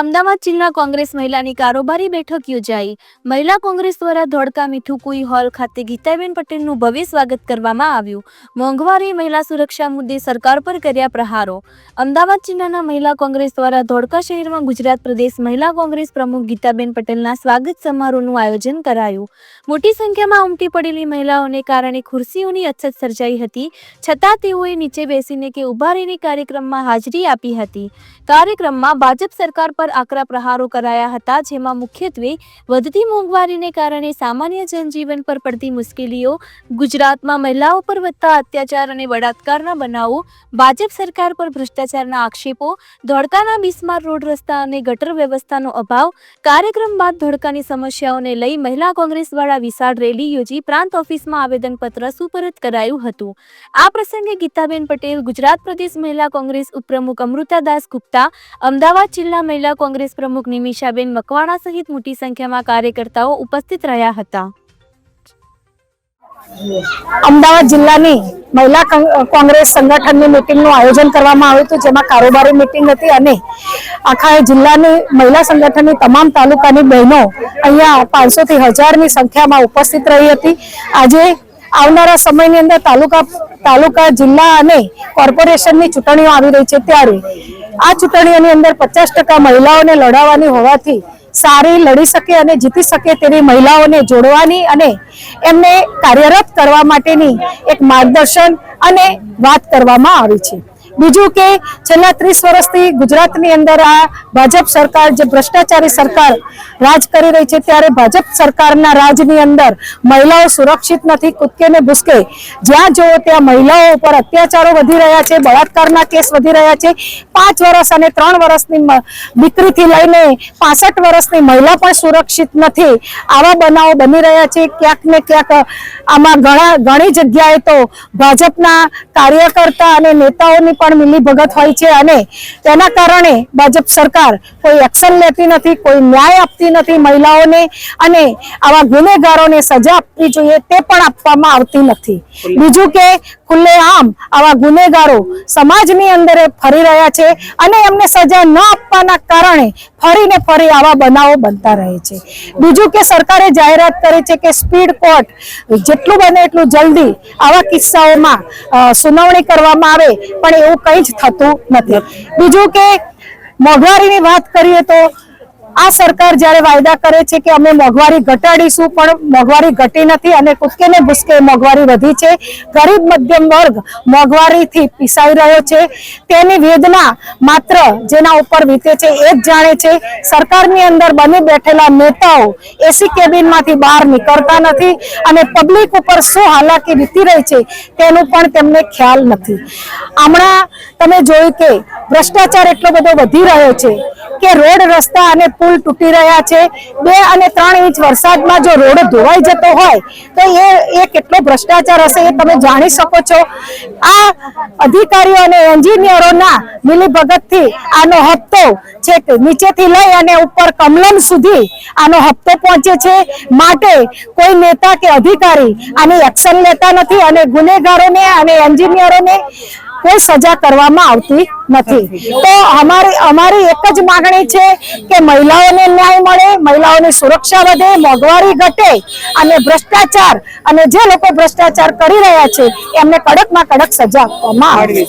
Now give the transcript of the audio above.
અમદાવાદ જિલ્લા કોંગ્રેસ મહિલાની કારોબારી બેઠક યોજાઈ. મહિલા કોંગ્રેસ દ્વારા ધોળકા મીઠુકુઈ હોલ ખાતે ગીતાબેન પટેલનું ભવ્ય સ્વાગત કરવામાં આવ્યું. મોંઘવારી, મહિલા સુરક્ષા મુદ્દે સરકાર પર કર્યા પ્રહારો. અમદાવાદ જિલ્લાના મહિલા કોંગ્રેસ દ્વારા ધોળકા શહેરમાં ગુજરાત પ્રદેશ મહિલા કોંગ્રેસ પ્રમુખ ગીતાબેન પટેલના સ્વાગત સમારોહનું આયોજન કરાયું. મોટી સંખ્યામાં ઉમટી પડેલી મહિલાઓને કારણે ખુરશીઓની અછત સર્જાઈ હતી, છતાં તેઓએ નીચે બેસીને કે ઊભા રહીને કાર્યક્રમમાં હાજરી આપી હતી. કાર્યક્રમમાં ભાજપ સરકાર પર આકરા પ્રહારો કરાયા હતા, જેમાં મુખ્યત્વે વધતી મોંઘવારીને કારણે સામાન્ય જનજીવન પર પડતી મુશ્કેલીઓ, ગુજરાતમાં મહિલાઓ પર વધતા અત્યાચાર અને બળાત્કારના બનાવો, ભાજપ સરકાર પર ભ્રષ્ટાચારના આક્ષેપો, ધોળકાના બિસ્માર રોડ રસ્તા અને ગટર વ્યવસ્થાનો અભાવ, કાર્યક્રમ બાદ ધોળકાની સમસ્યાઓને લઈ મહિલા કોંગ્રેસ દ્વારા વિશાળ રેલી યોજી પ્રાંત ઓફિસમાં આવેદનપત્ર સુપરત કરાયું હતું. આ પ્રસંગે ગીતાબેન પટેલ, ગુજરાત પ્રદેશ મહિલા કોંગ્રેસ ઉપપ્રમુખ અમૃતાદાસ ગુપ્તા, અમદાવાદ જિલ્લા મહિલા કોંગ્રેસ પ્રમુખ નિમિષાબેન મકવાણા સહિત મોટી સંખ્યામાં કાર્યકર્તાઓ ઉપસ્થિત રહ્યા હતા. અમદાવાદ જિલ્લાની મહિલા કોંગ્રેસ સંગઠનની મિટિંગનું આયોજન કરવામાં આવ્યું હતું, જેમાં કારોબારી મિટિંગ હતી અને આખા જિલ્લાની મહિલા સંગઠનની તમામ તાલુકાની બહેનો અહીંયા પાંચસો થી હજારની સંખ્યામાં ઉપસ્થિત રહી હતી. આજે આવનારા સમયની અંદર તાલુકા તાલુકા, જિલ્લા અને કોર્પોરેશનની ચૂંટણીઓ આવી રહી છે, ત્યારે આ ચૂંટણીઓની અંદર પચાસ ટકા મહિલાઓને લડાવવાની હોવાથી સારી લડી શકે અને જીતી શકે તેવી મહિલાઓને જોડવાની અને એમને કાર્યરત કરવા માટેની એક માર્ગદર્શન અને વાત કરવામાં આવી છે. બીજું કે છેલ્લા ત્રીસ વર્ષથી ગુજરાતની અંદર આ ભાજપ સરકાર જે ભ્રષ્ટાચારી સરકાર રાજ કરી રહી છે, ત્યારે ભાજપ સરકારના રાજની અંદર મહિલાઓ સુરક્ષિત નથી, કૂદકે ને ભૂસકે. જ્યાં જુઓ ત્યાં મહિલાઓ ઉપર અત્યાચારો વધી રહ્યા છે, બળાત્કારના કેસ વધી રહ્યા છે. પાંચ વર્ષ અને ત્રણ વર્ષની દીકરીથી લઈને પાસઠ વર્ષની મહિલા પણ સુરક્ષિત નથી. આવા બનાવો બની રહ્યા છે. ક્યાંક ને ક્યાંક આમાં ઘણા, ઘણી જગ્યાએ તો ભાજપના કાર્યકર્તા અને નેતાઓની પણ મિલીભગત હોય છે અને તેના કારણે ભાજપ સરકાર કોઈ એક્શન લેતી નથી કોઈ ન્યાય આપતી નથી મહિલાઓને અને આવા ગુનેગારોને સજા આપવી જોઈએ તે પણ આપવામાં આવતી નથી. બીજું કે ખુલ્લેઆમ આવા ગુનેગારો સમાજની અંદર ફરી રહ્યા છે અને એમને સજા ન આપવાના કારણે ફરીને ફરી આવા બનાવો બનતા રહે છે. બીજું કે સરકારે જાહેરાત કરી છે કે સ્પીડ કોર્ટ જેટલું બને એટલું જલ્દી આવા કિસ્સાઓમાં સુનાવણી કરવામાં આવે પણ એવું કંઈ જ થતું નથી. બીજું કે મોંઘવારીની વાત કરીએ તો આ સરકાર જ્યારે વાયદા કરે છે કે અમે મોંઘવારી ઘટાડીશું, પણ મોંઘવારી ઘટી નથી અને કુદકે ને ભૂસકે મોંઘવારી વધી છે. ગરીબ મધ્યમ વર્ગ મોંઘવારીથી પીસાઈ રહ્યો છે. તેની વેદના માત્ર જેના ઉપર વીતે છે એ જ જાણે છે. સરકારની અંદર બની બેઠેલા નેતાઓ એસી કેબિનમાંથી બહાર નીકળતા નથી અને પબ્લિક ઉપર શું હાલાકી વીતી રહી છે તેનું પણ તેમને ખ્યાલ નથી. હમણાં તમે જોયું કે ભ્રષ્ટાચાર એટલો બધો વધી રહ્યો છે કે રોડ રસ્તા અને પુલ તૂટી રહ્યા છે. બે અને ત્રણ ઇંચ વરસાદમાં જો રોડ ધોવાઈ જતો હોય, તો એ એ કેટલો ભ્રષ્ટાચાર હશે એ તમે જાણી શકો છો. આ અધિકારીઓ અને એન્જિનિયરોના મિલીભગતથી આનો હપ્તો છે નીચેથી લઈ અને ઉપર કમલમ સુધી આનો હપ્તો પહોંચે છે. માટે કોઈ નેતા કે અધિકારી આની એક્શન લેતા નથી અને ગુનેગારોને અને એન્જિનિયરોને કોઈ સજા કરવામાં આવતી નથી. તો અમારી અમારી એક જ માંગણી છે કે મહિલાઓને ન્યાય મળે, મહિલાઓની સુરક્ષા વધે, મોંઘવારી ઘટે અને ભ્રષ્ટાચાર અને જે લોકો ભ્રષ્ટાચાર કરી રહ્યા છે, એમને કડકમાં કડક સજા આપવામાં આવે.